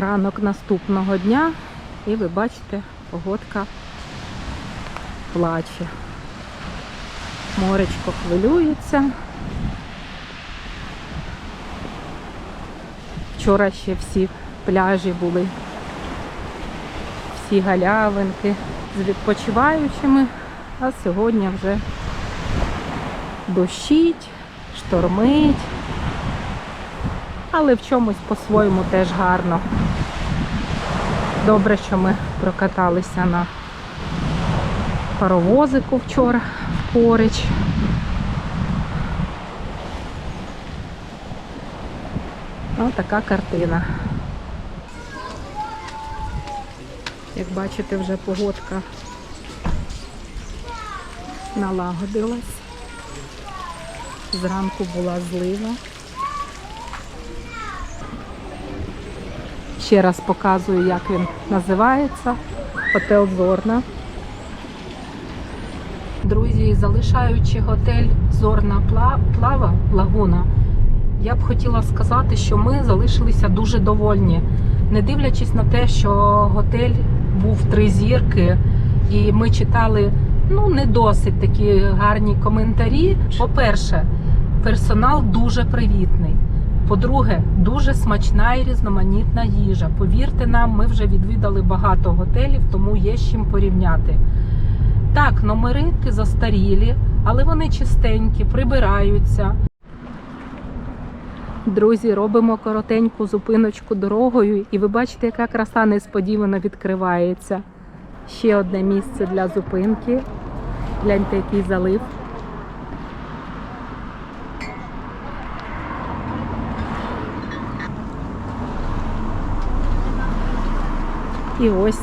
ранок наступного дня, і ви бачите, погодка плаче. Моречко хвилюється. Вчора ще всі пляжі були, всі галявинки з відпочиваючими, а сьогодні вже дощить, штормить, але в чомусь по-своєму теж гарно. Добре, що ми прокаталися на паровозику вчора поруч. Ось така картина. Як бачите, вже погодка налагодилась. Зранку була злива. Ще раз показую, як він називається. Готел Зорна. Друзі, залишаючи готель Зорна Плава Лагуна, я б хотіла сказати, що ми залишилися дуже довольні. Не дивлячись на те, що готель був три зірки, і ми читали ну, не досить такі гарні коментарі. По-перше, персонал дуже привітний. По-друге, дуже смачна і різноманітна їжа. Повірте нам, ми вже відвідали багато готелів, тому є з чим порівняти. Так, номеринки застарілі, але вони чистенькі, прибираються. Друзі, робимо коротеньку зупиночку дорогою, і ви бачите, яка краса несподівано відкривається. Ще одне місце для зупинки. Гляньте, який залив. І ось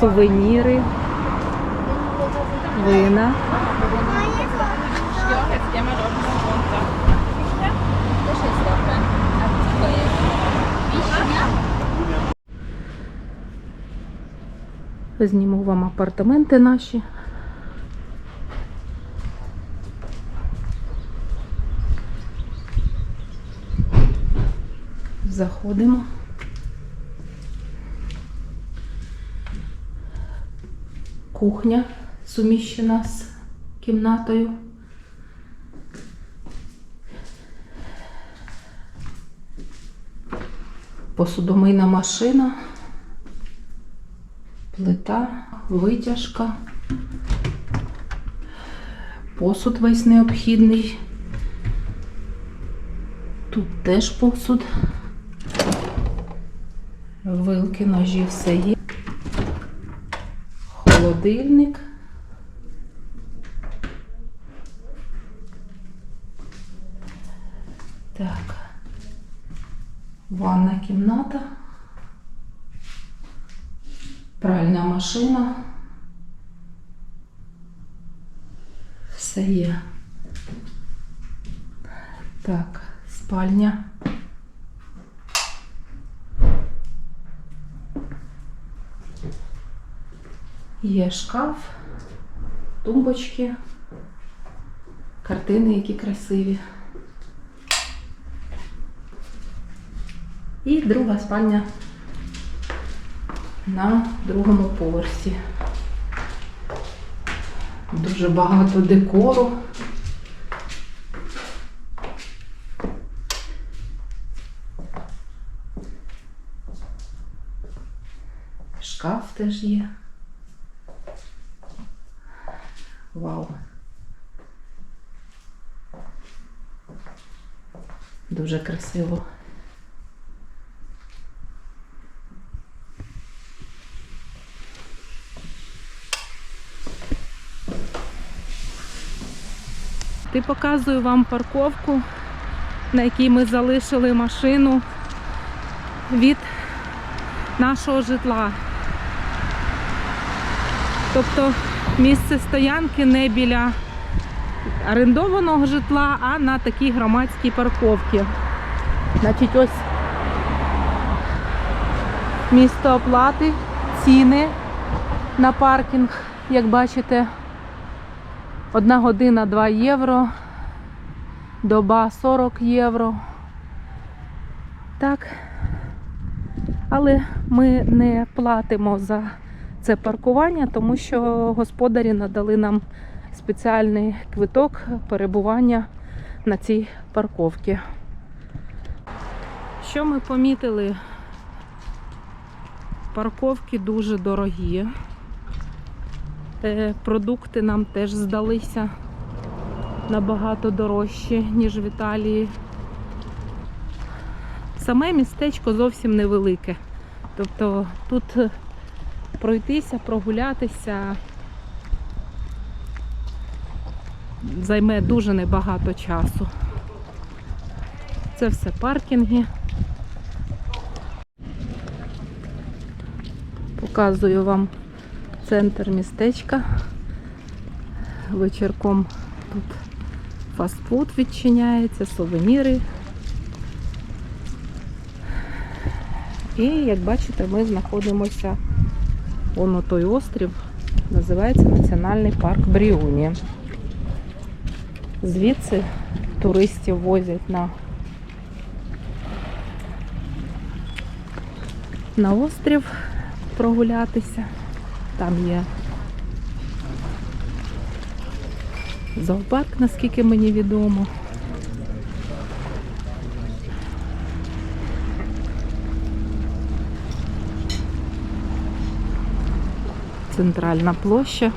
сувеніри, вина. Зніму вам апартаменти наші. Заходимо. Кухня суміщена з кімнатою. Посудомийна машина плита, витяжка, посуд весь необхідний. Тут теж посуд. Вилки, ножі, все є. Холодильник. Так. Ванна кімната. Пральна машина. Все є. Так, спальня. Є шкаф, тумбочки, картини, які красиві. І друга спальня на другому поверсі. Дуже багато декору. Шкаф теж є. Вау. Дуже красиво. Ти показую вам парковку, на якій ми залишили машину від нашого житла. Тобто місце стоянки не біля орендованого житла, а на такій громадській парковці. Значить, ось місто оплати, ціни на паркінг, як бачите. Одна година 2 євро, доба 40 євро. Так. Але ми не платимо за це паркування, тому що господарі надали нам спеціальний квиток перебування на цій парковці. Що ми помітили? Парковки дуже дорогі. Е, Продукти нам теж здалися набагато дорожчі, ніж в Італії. Саме містечко зовсім невелике. Тобто тут пройтися, прогулятися займе дуже небагато часу. Це все паркінги. Показую вам центр містечка. Вечірком тут фастфуд відчиняється, сувеніри. І як бачите, ми знаходимося он той острів, називається Національний парк Бріуні. Звідси туристів возять на, на острів прогулятися. Там є зоопарк, наскільки мені відомо. Центральна площа.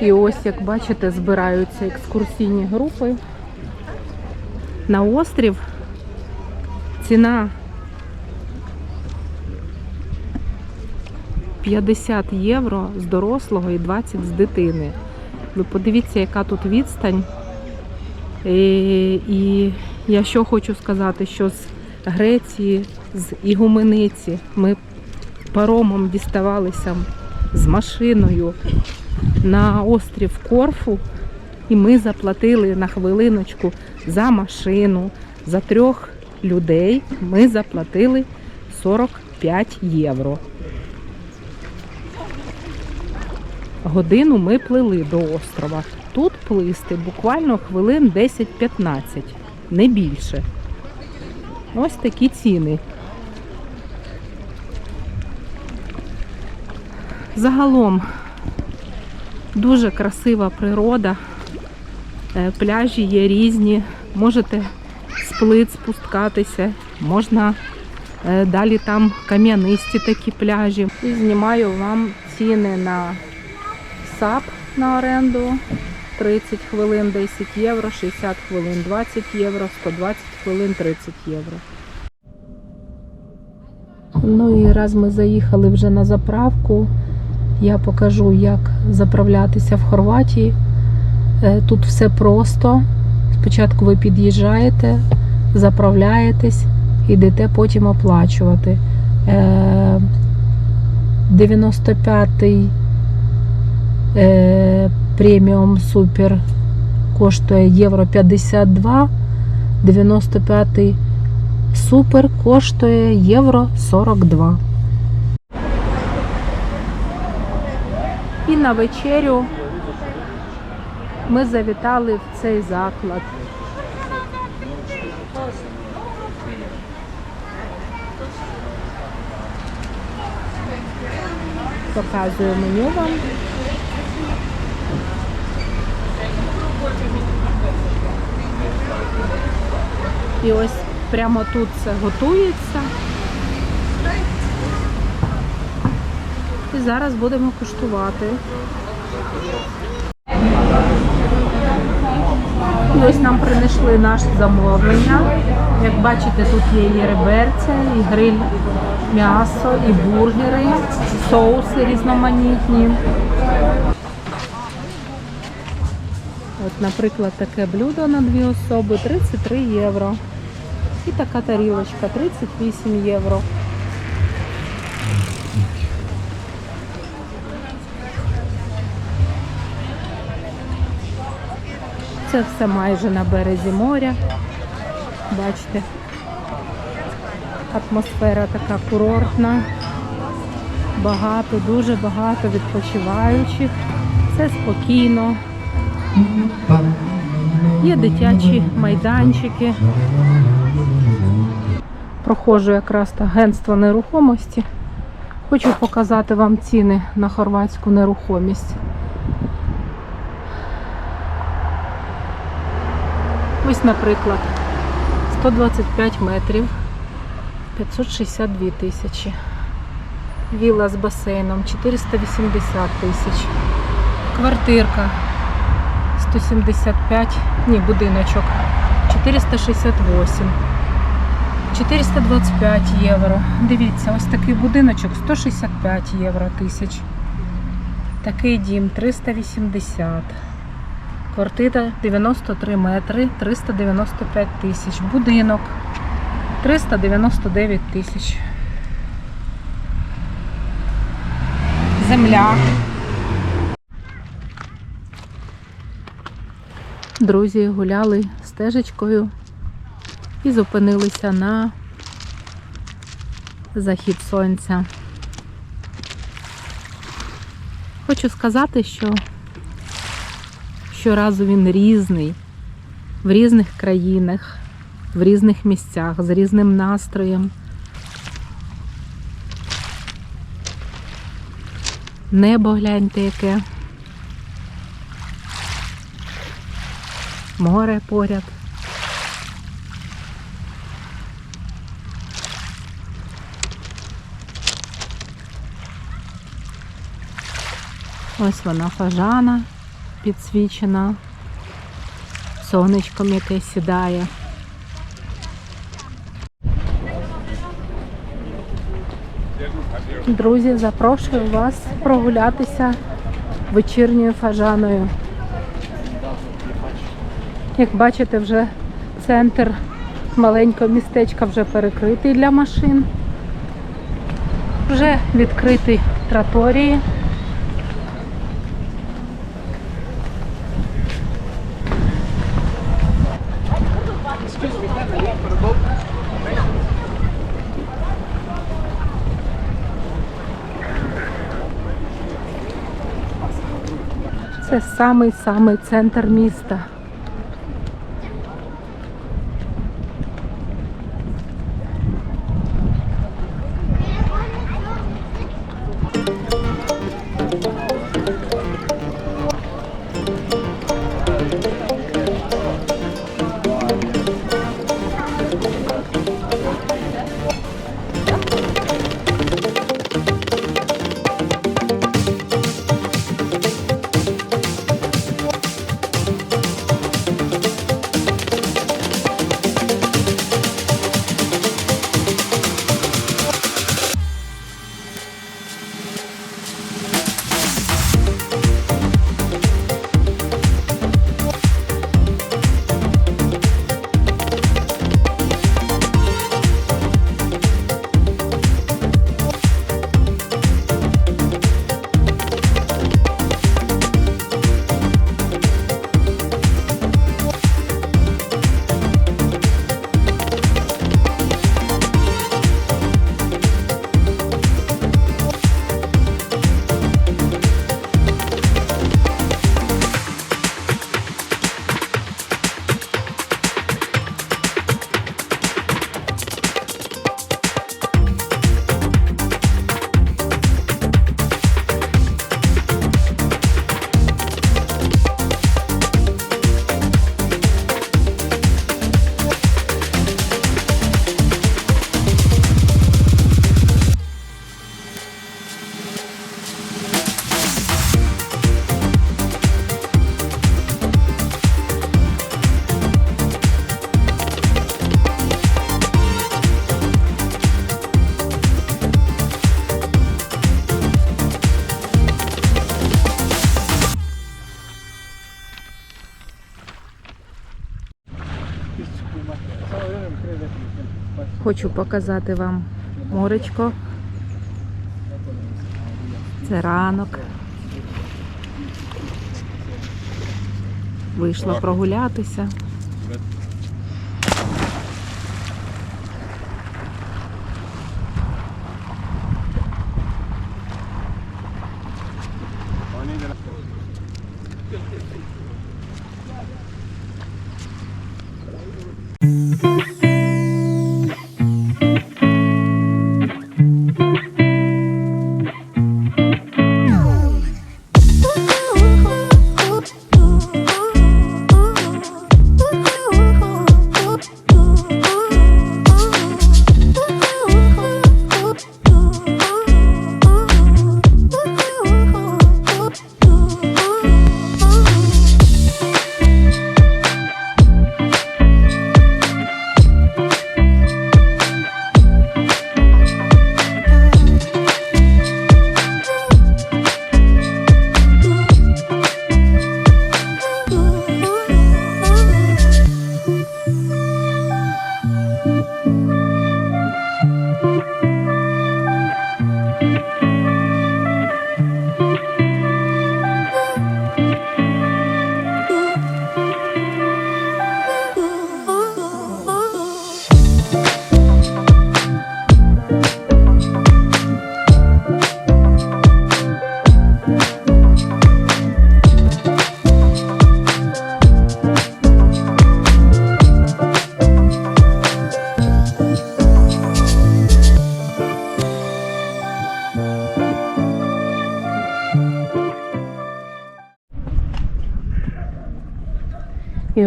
І ось, як бачите, збираються екскурсійні групи. На острів ціна 50 євро з дорослого і 20 з дитини. Ви подивіться, яка тут відстань. І, і я що хочу сказати, що з Греції, з Ігумениці ми паромом діставалися з машиною на острів Корфу, і ми заплатили на хвилиночку за машину, за трьох людей ми заплатили 45 євро. Годину ми плили до острова. Тут плисти буквально хвилин 10-15, не більше. Ось такі ціни. Загалом Дуже красива природа. Е, Пляжі є різні. Можете з плит спускатися, можна е, далі там кам'янисті такі пляжі. І знімаю вам ціни на САП на оренду. 30 хвилин 10 євро, 60 хвилин 20 євро, 120 хвилин 30 євро. Ну і раз ми заїхали вже на заправку, я покажу, як заправлятися в Хорватії. Е, Тут все просто. Спочатку ви під'їжджаєте, заправляєтесь, йдете потім оплачувати. Е, 95-й е, преміум супер коштує євро 52, 95-й супер коштує євро 42. На вечерю ми завітали в цей заклад. Показую меню вам. І ось прямо тут це готується. Зараз будемо куштувати. Ось нам принесли наше замовлення. Як бачите, тут є і реберця, і гриль м'ясо, і бургери, і соуси різноманітні. От, наприклад, таке блюдо на дві особи 33 євро. І така тарілочка 38 євро. Це все майже на березі моря. Бачите, атмосфера така курортна. Багато, дуже багато відпочиваючих. Все спокійно. Є дитячі майданчики. Проходжу якраз агентство нерухомості. Хочу показати вам ціни на хорватську нерухомість. Ось, наприклад, 125 метрів, 562 тисячі. Вілла з басейном 480 тисяч. Квартирка 175, ні, будиночок 468. 425 євро. Дивіться, ось такий будиночок 165 євро тисяч. Такий дім 380. Квартира 93 метри, 395 тисяч. Будинок 399 тисяч. Земля. Друзі гуляли стежечкою і зупинилися на захід сонця. Хочу сказати, що щоразу він різний в різних країнах, в різних місцях, з різним настроєм. Небо гляньте яке. Море поряд. Ось вона фажана підсвічена, сонечком яке сідає. Друзі, запрошую вас прогулятися вечірньою фажаною. Як бачите, вже центр маленького містечка вже перекритий для машин. Вже відкриті траторії. Це самий-самий центр міста. Хочу показати вам моречко. Це ранок. Вийшла прогулятися.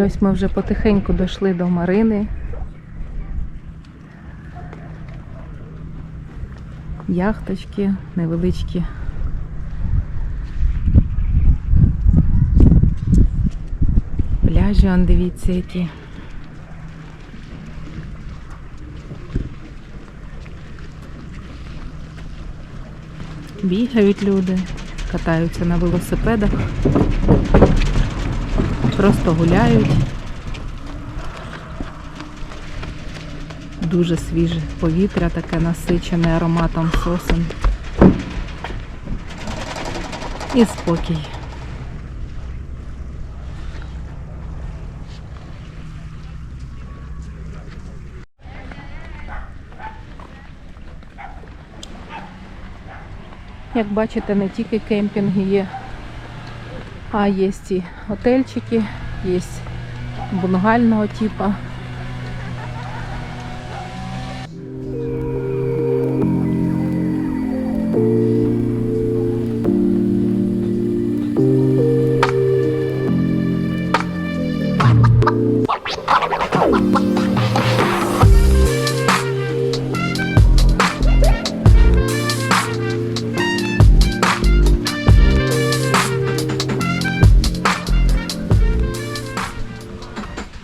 Ось ми вже потихеньку дійшли до Марини. Яхточки невеличкі. Пляжі, он дивіться, які. Бігають люди, катаються на велосипедах, просто гуляють. Дуже свіже повітря, таке насичене ароматом сосен. І спокій. Як бачите, не тільки кемпінги є, а є і готельчики, є бунгального типу.